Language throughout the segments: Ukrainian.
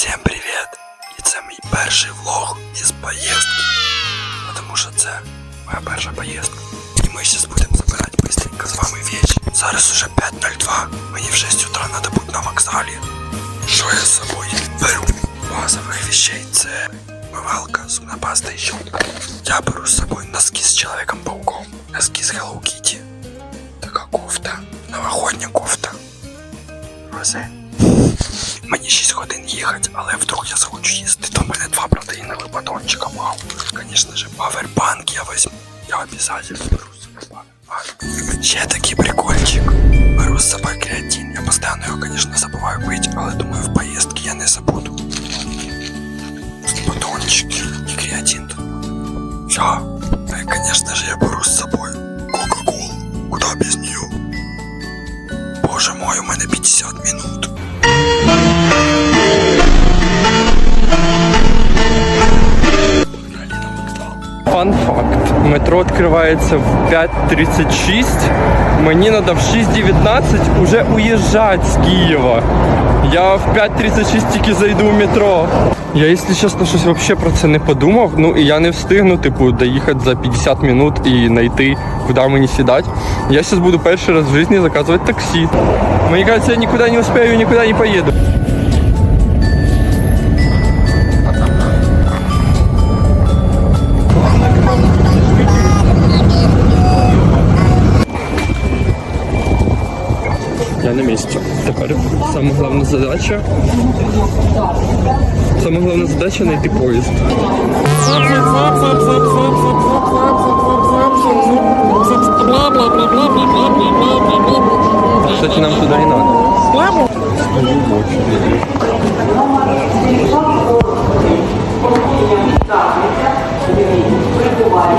Всім привіт! І це мій перший влог із поїздки. Тому що це моя перша поїздка. І ми зараз будемо забирати быстренько з вами вещи. Зараз уже 5.02. Мені в 6 утра треба бути на вокзалі. Що я з собою беру? Базових вещей це мивалка, зубна паста і щотка. Я беру з собою носки з Человеком-пауком, носки з Hello Kitty. Така кофта, новогодня кофта. Розе. Мені 6 годин їхати, але вдруг я захочу їсти, то в мене два протеїнових батончика. Вау. Звісно ж, павербанк я візьму. Я обов'язково беру себе павербанк. Ще такий прикольчик. Беру з собою креатин. Я постійно його, звісно, забуваю пити, але думаю, в поїздці я не забуду. Батончики відкривається в 5.36. Мені треба в 6.19 уже уїжджати з Києва. Я в 5.36 тільки зайду в метро. Я, якщо чесно, щось взагалі про це не подумав. Ну і я не встигну, типу, доїхати за 50 минут і знайти, куди мені сідати. Я зараз буду перший раз в житті заказувати таксі. Мені кажется, я нікуди не успію, нікуди не поїду. Я на місці. Тепер саме головна задача. Саме головна задача знайти поїзд. Кстати, нам туди і надо.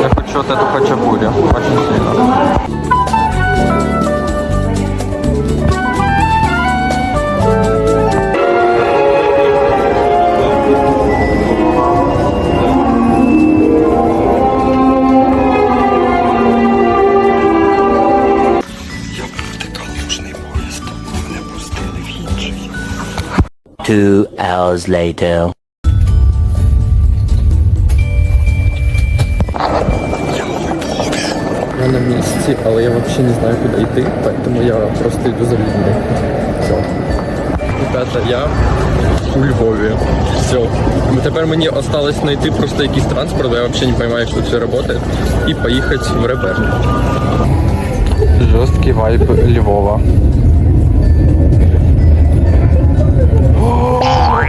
Я хочу вот эту хачапури. Очень сильно. Two hours later. Я на місці, але я взагалі не знаю, куди йти, тому я просто йду за людьми. Все. Ребята, я у Львові. Все. Тепер мені осталось знайти просто якийсь транспорт, бо я взагалі не розумію, тут все працює, і поїхати в Ребер. Жорсткий вайб Львова.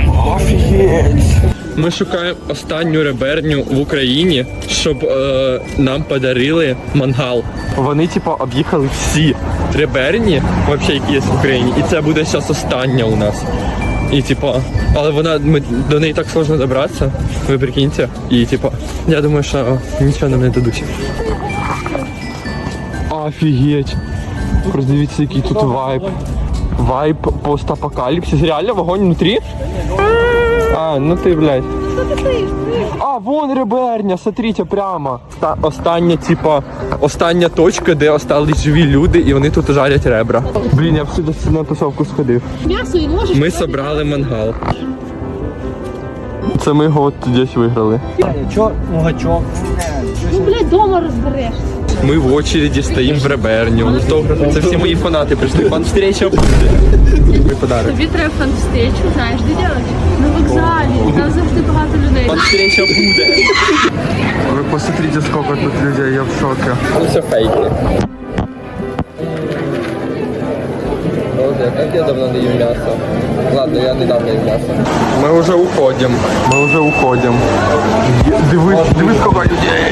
Офігеть! Ми шукаємо останню реберню в Україні, щоб е, нам подарили мангал. Вони, типу, об'їхали всі реберні, вообще, які є в Україні, і це буде зараз остання у нас. І типу, але вона ми до неї так сложно добратися, ви прикиньте. І типу, я думаю, що нічого нам не дадуть. Офігеть! Роздивіться, який тут вайб. Вайб постапокаліпсис. Реально вогонь внутрі? А, ну ти, блядь. А, вон реберня, смотрите прямо. Та остання, типа, остання точка, де остались живі люди, і вони тут жарять ребра. Блін, я б сюди на тусовку сходив. М'ясо і ложиш. Ми собрали мангал. Це ми год десь виграли. Ну, блядь, дома розберешся. Ми в очереді стоїмо в реберню. Автографи. Це всі мої фанати прийшли. Пан встреча буде. Мій подарок. Тобі треба фан-встречу, знаєш, де делать? На вокзалі. Там завжди багато людей. Пан встреча буде. Ви посмотрите, сколько тут людей, я в шоке. Ну все фейки. Боже, как я давно не ем мясо. Ладно, я недавно ем мясо. Мы уже уходим. Мы уже уходим. Дивись, дивись, сколько людей.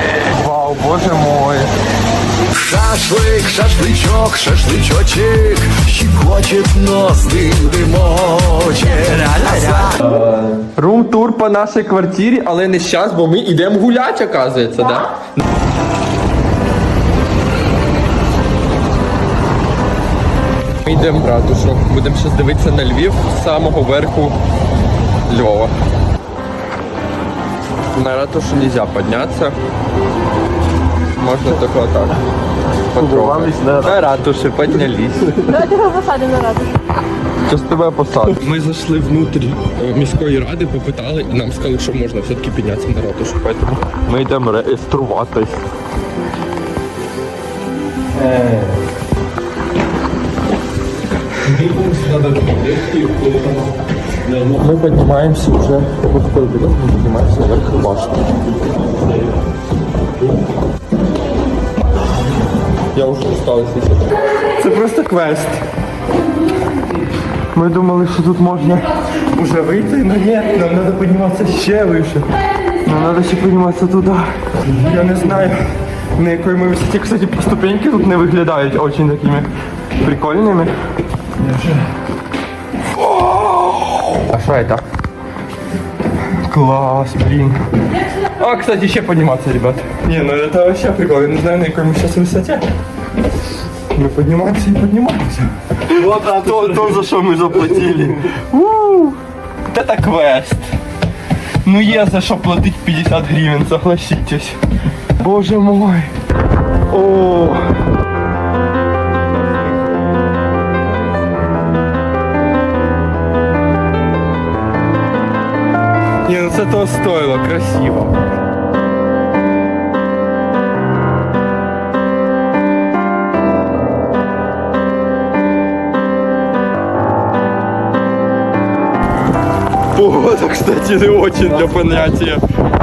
Вау, боже мой. Шашлик, шашлычок, шашлычочек Щекочет нос, дым, дымочек Рум-тур по нашій квартирі, але не зараз, бо ми йдемо гуляти, оказується, да? Ми йдемо в ратушу. Будемо зараз дивитися на Львів з самого верху Львова. На ратушу не можна піднятися. Можна тільки так. Потрогати. На ратуші піднялись. Давайте його посадимо на раду. Щас тебе посадять. Ми зайшли внутрі е, міської ради, попитали і нам сказали, що можна все-таки піднятися на ратушу. Поэтому ми йдемо реєструватись. Мы поднимаемся уже, вот такой билет, мы поднимаемся наверх башни. Я уже устал, если. Це просто квест. Ми думали, що тут можна вже вийти, але ні, нам треба підніматися ще вище. Нам треба ще підніматися туди. Я не знаю, на якій ми висоті, кстати, ступеньки тут не виглядають очень такими прикольними. А что это? Класс, блин. А, кстати, еще подниматься, ребят. Не, ну это вообще прикольно. Я не знаю, на какой мы сейчас высоте. Мы поднимаемся и поднимаемся. Вот а то, то, за что мы заплатили. У, Это квест. Ну є за що платить 50 гривен, согласитесь. Боже мой. О. Ні, ну це того стоїло, красиво. Погода, кстати, не очень для понятия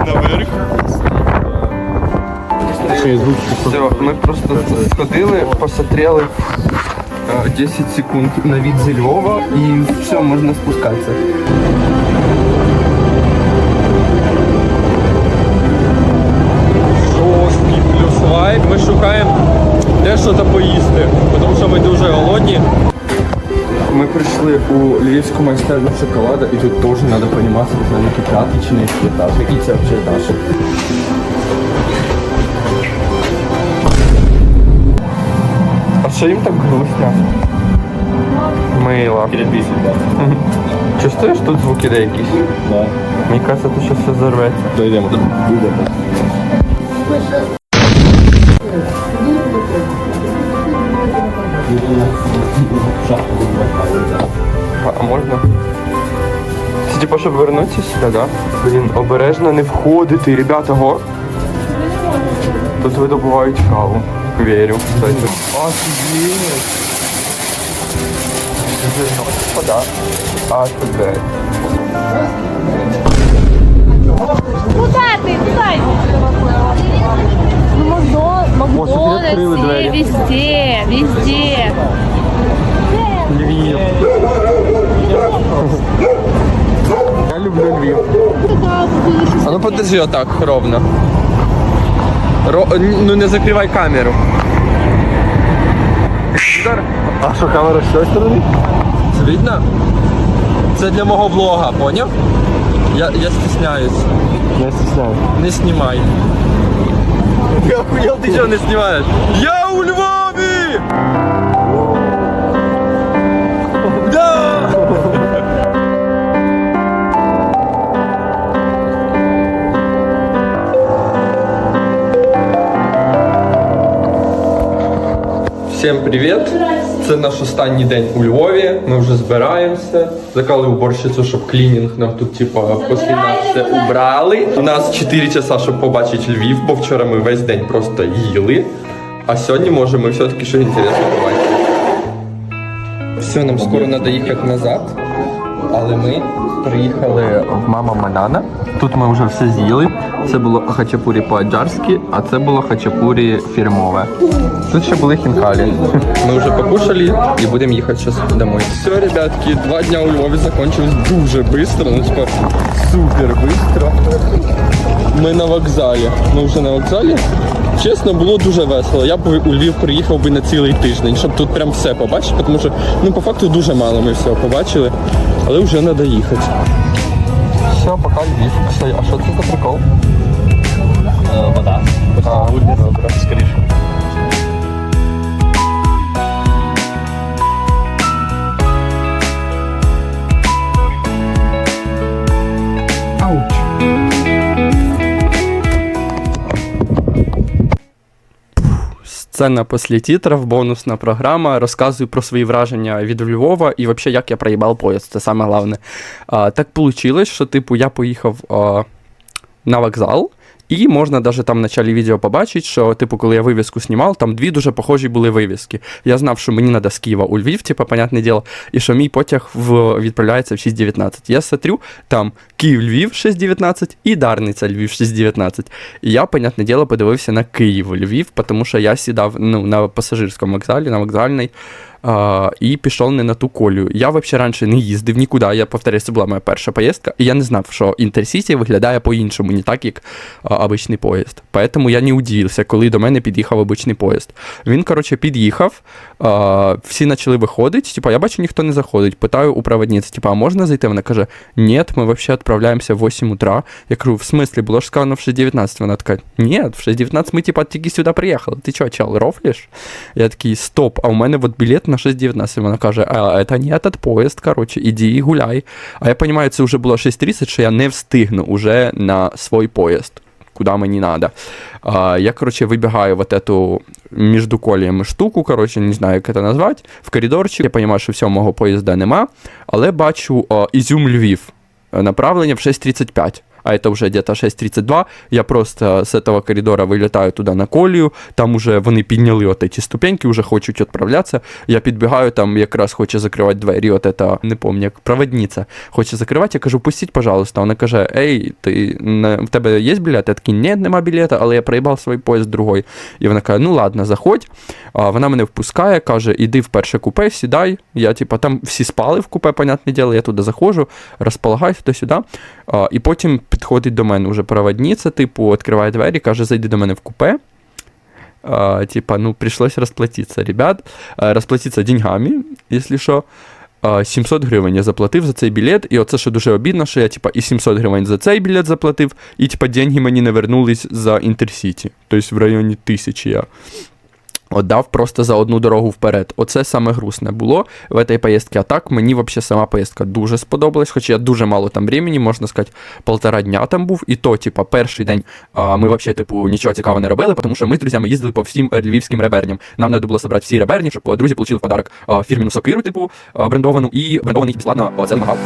наверх. Все, ми просто сходили, посмотрели е, 10 секунд на вид зі Львова і все, можна спускатися. Плюс. Ми шукаємо де що то поїсти, тому що ми дуже голодні. Ми прийшли у львівську майстерню шоколада і тут теж треба розуміти, знаю, який п'ятий чи не який етаж. Який це взагалі етаж? А що їм так грустно? Мило. Чувствуєш тут звуки де якісь? Да. Мені кажется, тут щось все зарветься. Дойдемо. А можна? Це типа, щоб вернутися сюди, да? Блін, обережно не входити, ребята, го. Тут видобувають каву. Вірю, кстати. Офігеть. Вода. Офігеть. Куда ты? Куда? Ну, Макдо- Макдональдс везде, везде. Львів. Я люблю Львів. А ну подержи отак, ровно. Ро... Ну не закривай камеру. А що камера з цієї сторони? Це видно? Це для мого влога, поняв? Я, я стесняюсь. Не стесняюсь. Не знімай. Я охуєл, ти чого не знімаєш? Я у Львові! Всім привіт! Це наш останній день у Львові. Ми вже збираємося. Закали уборщицю, щоб клінінг нам тут, типа, після нас все убрали. У нас 4 часа, щоб побачити Львів, бо вчора ми весь день просто їли. А сьогодні, може, ми все-таки щось інтересне побачити. Все, нам скоро треба їхати назад. Але ми приїхали в мама Манана. Тут ми вже все з'їли. Це було хачапурі по-аджарськи, а це було хачапурі фірмове. Тут ще були хінкалі. Ми вже покушали і будемо їхати зараз домой. Все, ребятки, два дня у Львові закончились дуже швидко, ну типа супер швидко. Ми на вокзалі. Ми вже на вокзалі. Чесно, було дуже весело. Я б у Львів приїхав би на цілий тиждень, щоб тут прям все побачити, тому що ну по факту дуже мало ми всього побачили, але вже треба їхати. Все, пока Львів. А що це за прикол? вода. А, Добре, скоріше. Сцена після титрів, бонусна програма. Розказую про свої враження від Львова і взагалі, як я проїбав поїзд. Це саме головне. А, так вийшло, що типу я поїхав а, на вокзал. І можна навіть там в началі відео побачити, що, типу, коли я вивіску знімав, там дві дуже похожі були вивіски. Я знав, що мені треба з Києва у Львів, типу, понятне діло, і що мій потяг в, відправляється в 6.19. Я смотрю, там Київ-Львів 6.19 і Дарниця Львів 6.19. І я, понятне діло, подивився на Київ-Львів, тому що я сідав ну, на пасажирському вокзалі, на вокзальний, а, і пішов не на ту колію. Я взагалі раніше не їздив нікуди. Я повторюю, це була моя перша поїздка, і я не знав, що Інтерсіті виглядає по-іншому, не так, як а, обичний поїзд. Поэтому я не удивився, коли до мене під'їхав обичний поїзд. Він, коротше, під'їхав, а, всі почали виходити. Типа, я бачу, ніхто не заходить. Питаю у проводниці, типа, а можна зайти? Вона каже: Ні, ми взагалі відправляємося в 8 утра. Я кажу, в смислі, було ж сказано в 6.19. Вона така, ні, в 6.19 ми, типа, тільки сюди приїхали. Ти чого, чел, рофлиш? Я такий, стоп, а у мене от білет на 6.19. Вона каже, а це не этот поїзд, коротше, іди і гуляй. А я розумію, це вже було 6.30, що я не встигну уже на свій поїзд. Куда мені надо. А, я, короче, выбегаю вот эту между коліями штуку, короче, не знаю, як це назвати, в коридорчик. Я розумію, що всього мого поїзда нема, але бачу а, Ізюм Львів. Е, Направлення в 6.35. А это уже где-то 6.32. Я просто з этого коридора вилітаю туди на колію. Там уже вони підняли от ці ступеньки, вже хочуть відправлятися. Я підбігаю, там якраз хоче закривати двері. От это, не пам'ятаю, як проводниця хоче закривати. Я кажу, пустіть, пожалуйста. Вона каже: Ей, ти не, в тебе є білет? Я такий, ні, нема білета, але я проїбав свій поїзд другой. І вона каже, ну ладно, заходь. А вона мене впускає, каже, іди в перше купе, сідай. Я, типа, там всі спали в купе, понятне діло, я туди заходжу, розполагаюся туди-сюди. А, і потім підходить до мене вже проводниця, типу, відкриває двері, каже, зайди до мене в купе. А, типа, ну, пришлось расплатиться, ребят. А, расплатиться деньгами, якщо що. 700 гривень я заплатив за цей білет, і оце що дуже обідно, що я типа і 700 гривень за цей білет заплатив, і типа деньги мені не вернулись за Інтерсіті. Тобто в районі тисячі я Отдав просто за одну дорогу вперед. Оце саме грустне було в цій поїздці. А так мені взагалі сама поїздка дуже сподобалась, хоча я дуже мало там времени, можна сказати, полтора дня там був. І то, типа, перший день а, ми взагалі, типу, нічого цікавого не робили, тому що ми з друзями їздили по всім е, львівським реберням. Нам треба було зібрати всі реберні, щоб друзі отримали подарок а, фірменну сокиру, типу, а, брендовану, і брендований безплатно а, це зробили,